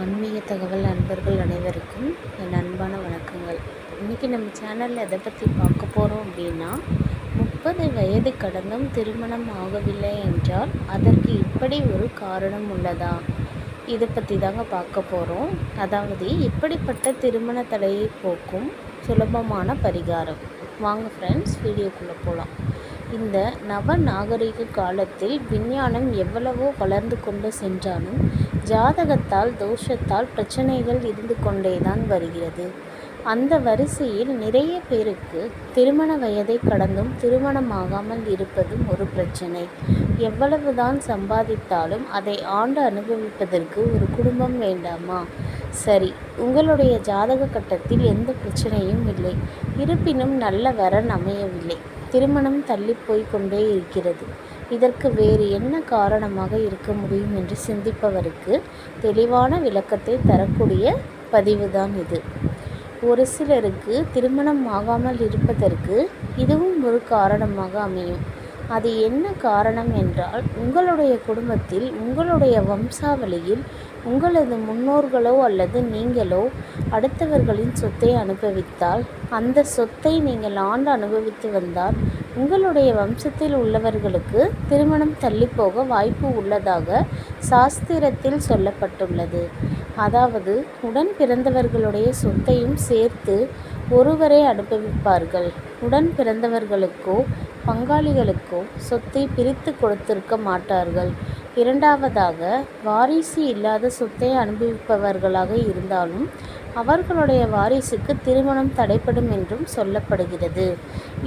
ஆன்மீக தகவல் நண்பர்கள் அனைவருக்கும் என் அன்பான வணக்கங்கள். இன்றைக்கி நம்ம சேனலில் எதை பற்றி பார்க்க போகிறோம் அப்படின்னா முப்பது வயது கடந்தும் திருமணம் ஆகவில்லை என்றால் அதற்கு இப்படி ஒரு காரணம் உள்ளதா? இதை பற்றி தாங்க பார்க்க போகிறோம் அதாவது இப்படிப்பட்ட திருமண தடையை போக்கும் சுலபமான பரிகாரம். வாங்க ஃப்ரெண்ட்ஸ் வீடியோக்குள்ளே போகலாம் இந்த நவ நாகரிக காலத்தில் விஞ்ஞானம் எவ்வளவோ வளர்ந்து கொண்டு சென்றாலும் ஜாதகத்தால் தோஷத்தால் பிரச்சனைகள் இருந்து கொண்டே தான் வருகிறது. அந்த வரிசையில் நிறைய பேருக்கு திருமண வயதை கடந்தும் திருமணமாகாமல் இருப்பதும் ஒரு பிரச்சனை. எவ்வளவுதான் சம்பாதித்தாலும் அதை ஆண்டு அனுபவிப்பதற்கு ஒரு குடும்பம் வேண்டாமா? சரி உங்களுடைய ஜாதக கட்டத்தில் எந்த பிரச்சனையும் இல்லை. இருப்பினும் நல்ல வரன் அமையவில்லை. திருமணம் தள்ளி போய் கொண்டே இருக்கிறது. இதற்கு வேறு என்ன காரணமாக இருக்க முடியும் என்று சிந்திப்பவருக்கு தெளிவான விளக்கத்தை தரக்கூடிய பதிவுதான் இது. ஒரு சிலருக்கு திருமணம் ஆகாமல் இருப்பதற்கு இதுவும் ஒரு காரணமாக அமையும். அது என்ன காரணம் என்றால் உங்களுடைய குடும்பத்தில் உங்களுடைய வம்சாவளியில் உங்களது முன்னோர்களோ அல்லது நீங்களோ அடுத்தவர்களின் சொத்தை அனுபவித்தால் அந்த சொத்தை நீங்கள் ஆண்டு அனுபவித்து வந்தால் உங்களுடைய வம்சத்தில் உள்ளவர்களுக்கு திருமணம் தள்ளிப்போக வாய்ப்பு உள்ளதாக சாஸ்திரத்தில் சொல்லப்பட்டுள்ளது. அதாவது உடன் பிறந்தவர்களுடைய சொத்தையும் சேர்த்து ஒருவரே அனுபவிப்பார்கள். உடன் பிறந்தவர்களுக்கோ பங்காளிகளுக்கோ சொத்தை பிரித்து கொடுத்திருக்க மாட்டார்கள். இரண்டாவதாக வாரிசு இல்லாத சொத்தை அனுபவிப்பவர்களாக இருந்தாலும் அவர்களுடைய வாரிசுக்கு திருமணம் தடைப்படும் என்றும் சொல்லப்படுகிறது.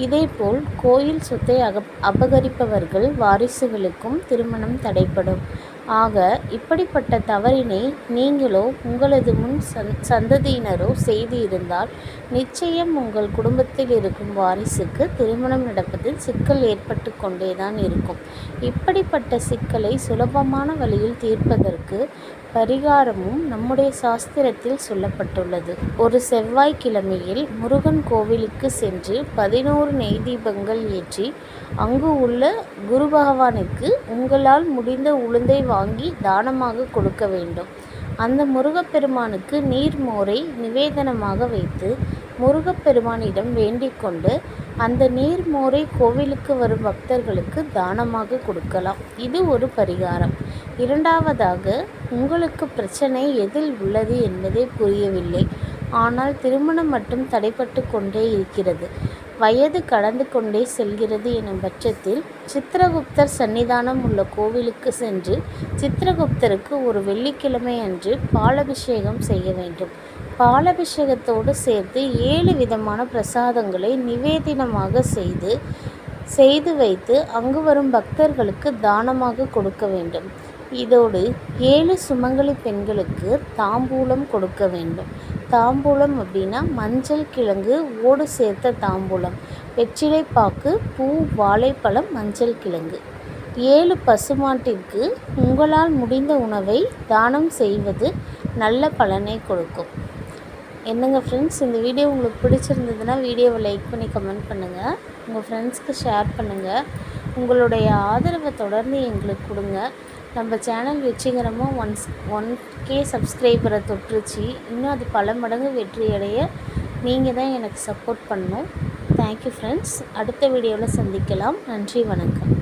இதேபோல் கோயில் சொத்தை அக அபகரிப்பவர்கள் வாரிசுகளுக்கும் திருமணம் தடைப்படும் ஆக இப்படிப்பட்ட தவறினை நீங்களோ உங்களது முன் சந் சந்ததியினரோ செய்து இருந்தால் நிச்சயம் உங்கள் குடும்பத்தில் இருக்கும் வாரிசுக்கு திருமணம் நடப்பதில் சிக்கல் ஏற்பட்டு கொண்டேதான் இருக்கும். இப்படிப்பட்ட சிக்கலை சுலபமான வழியில் தீர்ப்பதற்கு பரிகாரமும் நம்முடைய சாஸ்திரத்தில் சொல்லப்பட்டுள்ளது. ஒரு செவ்வாய்க்கிழமையில் முருகன் கோவிலுக்கு சென்று பதினோரு நெய் தீபங்கள் ஏற்றி அங்கு உள்ள குரு பகவானுக்கு உங்களால் முடிந்த உளுந்தை வாங்கி தானமாக கொடுக்க வேண்டும். அந்த முருகப்பெருமானுக்கு நீர்மோரை நிவேதனமாக வைத்து முருகப்பெருமானிடம் வேண்டிக் கொண்டு அந்த நீர்மோரை கோவிலுக்கு வரும் பக்தர்களுக்கு தானமாக கொடுக்கலாம். இது ஒரு பரிகாரம். இரண்டாவதாக உங்களுக்கு பிரச்சனை எதில் உள்ளது என்பதே புரியவில்லை. ஆனால் திருமணம் மட்டும் தடைப்பட்டு கொண்டே இருக்கிறது. வயது கடந்து கொண்டே செல்கிறது எனும் பட்சத்தில் சித்திரகுப்தர் சன்னிதானம் உள்ள கோவிலுக்கு சென்று சித்திரகுப்தருக்கு ஒரு வெள்ளிக்கிழமை அன்று பாலபிஷேகம் செய்ய வேண்டும். பாலபிஷேகத்தோடு சேர்த்து ஏழு விதமான பிரசாதங்களை நிவேதினமாக செய்து செய்து வைத்து அங்கு வரும் பக்தர்களுக்கு தானமாக கொடுக்க வேண்டும். இதோடு ஏழு சுமங்கலி பெண்களுக்கு தாம்பூலம் கொடுக்க வேண்டும். தாம்பூலம் அப்படின்னா மஞ்சள் கிழங்கு ஓடு சேர்த்த தாம்பூலம். வெற்றிலைப்பாக்கு பூ வாழைப்பழம் மஞ்சள் கிழங்கு. ஏழு பசுமாட்டிற்கு உங்களால் முடிந்த உணவை தானம் செய்வது நல்ல பலனை கொடுக்கும். என்னங்க ஃப்ரெண்ட்ஸ் இந்த வீடியோ உங்களுக்கு பிடிச்சிருந்ததுன்னா வீடியோவை லைக் பண்ணி கமெண்ட் பண்ணுங்கள் உங்கள் ஃப்ரெண்ட்ஸ்க்கு ஷேர் பண்ணுங்கள் உங்களுடைய ஆதரவை தொடர்ந்து எங்களுக்கு கொடுங்க. நம்ம சேனல் வெற்றிகரமாக ஒன்ஸ் ஒன் கே சப்ஸ்கிரைபரை தொற்றுச்சு. இன்னும் அது பல மடங்கு வெற்றி அடைய நீங்கள் தான் எனக்கு சப்போர்ட் பண்ணணும். தேங்க்யூ ஃப்ரெண்ட்ஸ் அடுத்த வீடியோவில் சந்திக்கலாம். நன்றி வணக்கம்.